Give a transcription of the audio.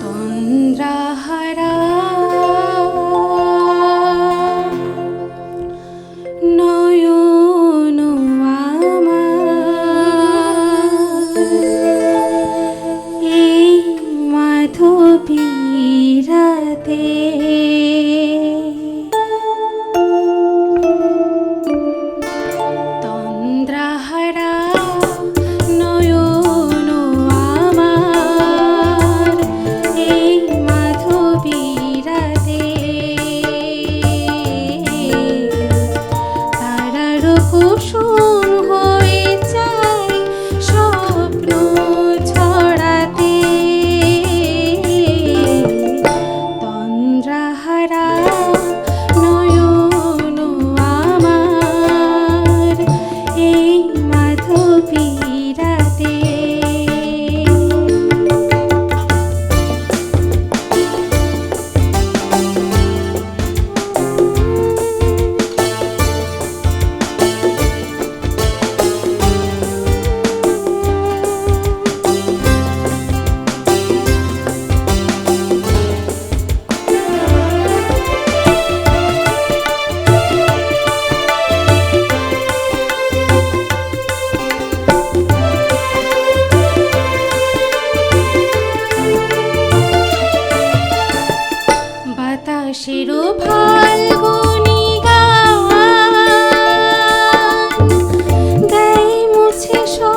তন্দ্রাহারা আকাশেরও ফাল্গুনি গান দেয় মুছে সব